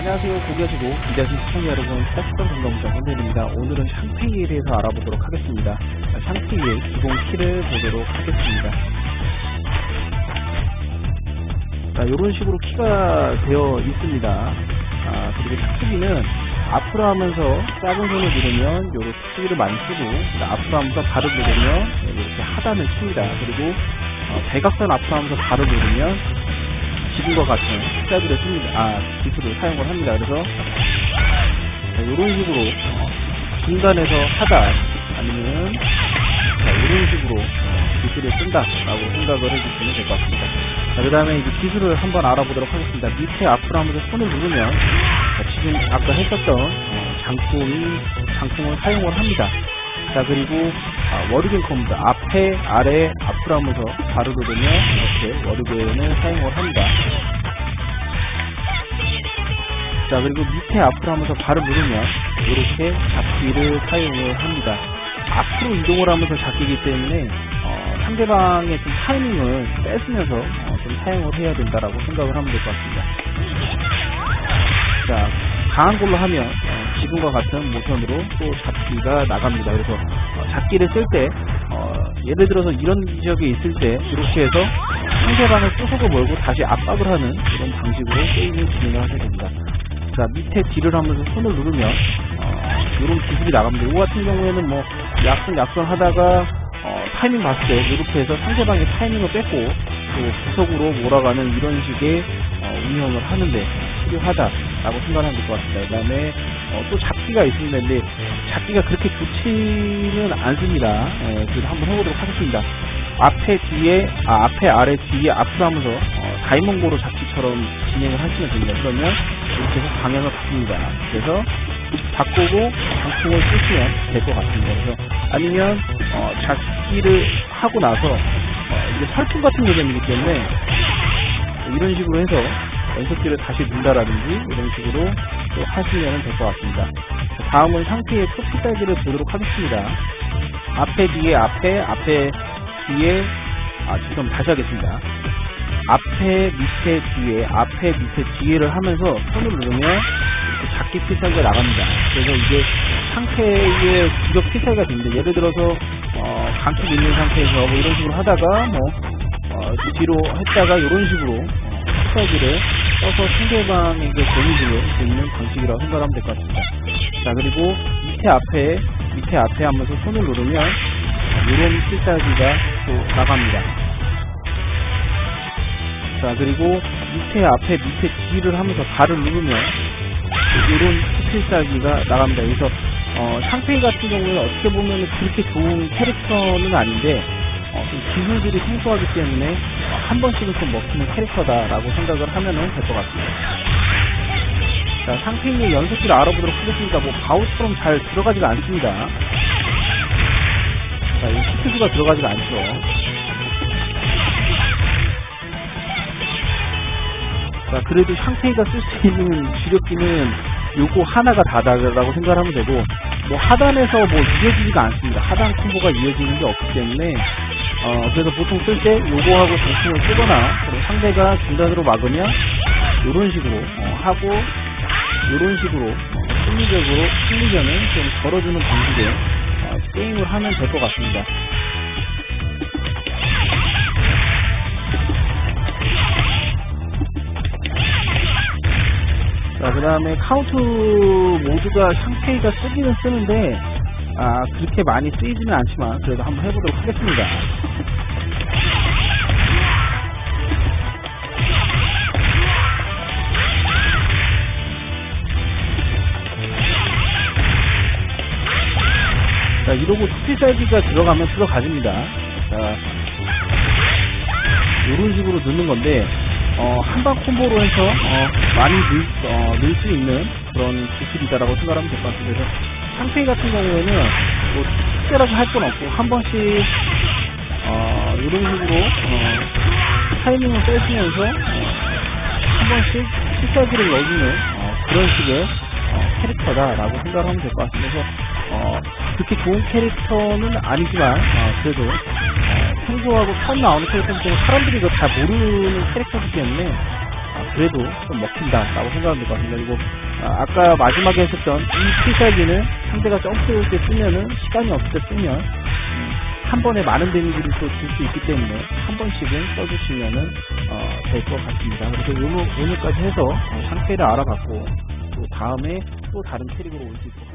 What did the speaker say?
안녕하세요. 고기하시고 기자신 시청자 여러분, 스타트던 건강부장 선생입니다. 오늘은 샹페이에 대해서 알아보도록 하겠습니다. 자, 샹페이의 기본 키를 보도록 하겠습니다. 자, 이런 식으로 키가 되어 있습니다. 아, 그리고 축축이는 앞으로 하면서 작은 손을 누르면 요렇게 축축이를 많이 쓰고 자, 앞으로 하면서 바로 누르면 이렇게 하단을 칩니다. 그리고 어, 대각선 앞으로 하면서 바로 누르면 지금과 같은 스타일을 씁니다. 아, 기술을 사용을 합니다. 그래서 자, 이런 식으로 어, 중간에서 하다 아니면 자, 이런 식으로 어, 기술을 쓴다라고 생각을 해주시면 될 것 같습니다. 자, 그 다음에 이제 기술을 한번 알아보도록 하겠습니다. 밑에 앞으로 하면서 손을 누르면 자, 지금 아까 했었던 어, 장풍이 장풍을 사용을 합니다. 자 그리고 아, 워르겐 컴퓨터 앞에 아래 앞으로 하면서 바로 누르면 이렇게 워르겐을 사용을 합니다. 자 그리고 밑에 앞으로 하면서 바로 누르면 이렇게 잡기를 사용을 합니다. 앞으로 이동을 하면서 잡기이기 때문에 어, 상대방의 좀 타이밍을 뺏으면서 어, 좀 사용을 해야 된다라고 생각을 하면 될 것 같습니다. 자 강한 걸로 하면 어, 지금과 같은 모션으로 또 잡기가 나갑니다. 그래서 어, 잡기를 쓸때 예를 들어서 이런 지역에 있을 때 이렇게 해서 상대방을 쏘속을 몰고 다시 압박을 하는 이런 방식으로 게임을 진행을 하게 됩니다. 자 밑에 딜을 하면서 손을 누르면 어, 이런 기술이 나갑니다. 이거 같은 경우에는 뭐 약선 약선 하다가 어, 타이밍 봤을 때 이렇게 해서 상대방의 타이밍을 뺏고 또 구석으로 몰아가는 이런 식의 어, 운영을 하는데 필요하다라고 생각하면 될 것 같습니다. 그 다음에 어, 또 잡기가 있습니다. 근데 잡기가 그렇게 좋지는 않습니다. 예, 그래도 한번 해보도록 하겠습니다. 앞에 뒤에 아, 앞에 아래 뒤에 앞으로 하면서 어, 다이몬고로 잡기처럼 진행을 하시면 됩니다. 그러면 이렇게 해서 방향을 바꿉니다. 그래서 바꾸고 장풍을 쓰시면 될 것 같습니다. 그래서 아니면 어, 잡기를 하고 나서 어, 이게 설품 같은 개념이기 때문에 이런 식으로 해서 연속기를 다시 눈다라든지 이런 식으로 또 하시면 될 것 같습니다. 자, 다음은 상태의 토끼 딸기를 보도록 하겠습니다. 앞에 뒤에 앞에 앞에 뒤에 아 지금 다시 하겠습니다. 앞에 밑에 뒤에 앞에 밑에 뒤에를 하면서 손을 누르면 이렇게 작기 필살기가 나갑니다. 그래서 이게 상태의 주력 필살기가 됩니다. 예를 들어서 어, 강킥 있는 상태에서 뭐 이런 식으로 하다가 뭐 어, 뒤로 했다가 이런 식으로 어, 필살기를 써서 상대방에게 데미지를 주는 방식이라고 생각하면 될 것 같습니다. 자 그리고 밑에 앞에 밑에 앞에 하면서 손을 누르면 이런 필살기가 또 나갑니다. 자 그리고 밑에 앞에 밑에 뒤를 하면서 발을 누르면 이런 필살기가 나갑니다. 그래서 어, 샹페이 같은 경우에는 어떻게 보면 그렇게 좋은 캐릭터는 아닌데 어, 좀 기술들이 생소하기 때문에 어, 한 번씩은 좀 먹히는 캐릭터다라고 생각을 하면은 될 것 같습니다. 자, 상페이의 연속기를 알아보도록 하겠습니다. 뭐, 바우처럼 잘 들어가지가 않습니다. 자, 이 히트수가 들어가지가 않죠. 자, 그래도 상페이가 쓸 수 있는 주력기는 요거 하나가 다다라고 생각하면 되고, 뭐, 하단에서 뭐, 이어지지가 않습니다. 하단 콤보가 이어지는 게 없기 때문에, 어, 그래서 보통 쓸 때 요거하고 장풍을 쓰거나, 상대가 중단으로 막으면, 요런 식으로, 어, 하고, 요런 식으로, 어, 심리적으로, 심리전을 좀 걸어주는 방식의, 어, 게임을 하면 될 것 같습니다. 자, 그 다음에 카운트 모드가 샹페이가 쓰기는 쓰는데, 아, 그렇게 많이 쓰이지는 않지만, 그래도 한번 해보도록 하겠습니다. 자, 이러고 스피사이드가 들어가면 들어가집니다. 자, 이런 식으로 넣는 건데, 어, 한방 콤보로 해서, 어, 많이 넣을, 어, 넣을 수 있는 그런 기술이다라고 생각하면 될 것 같습니다. 상페이 같은 경우에는, 뭐, 특별하게 할 건 없고, 한 번씩, 어, 이런 식으로, 어, 타이밍을 뺏으면서, 어, 한 번씩 필살기를 넣어주는, 어, 그런 식의, 어, 캐릭터다라고 생각하면 될 것 같습니다. 어, 그렇게 좋은 캐릭터는 아니지만, 어, 그래도, 어, 평소하고 처음 나오는 캐릭터는 사람들이 이거 잘 모르는 캐릭터이기 때문에, 어, 아, 그래도 좀 먹힌다라고 생각하면 될 것 같습니다. 그리고 아, 까 마지막에 했었던 이 필살기는 상대가 점프할 때 쓰면은 시간이 없을 때 쓰면 음, 한 번에 많은 데미지를 또 줄 수 있기 때문에 한 번씩은 써주시면은 어, 될 것 같습니다. 그래서 오늘, 오늘까지 해서 어, 상태를 알아봤고 또 다음에 또 다른 캐릭으로 올 수 있도록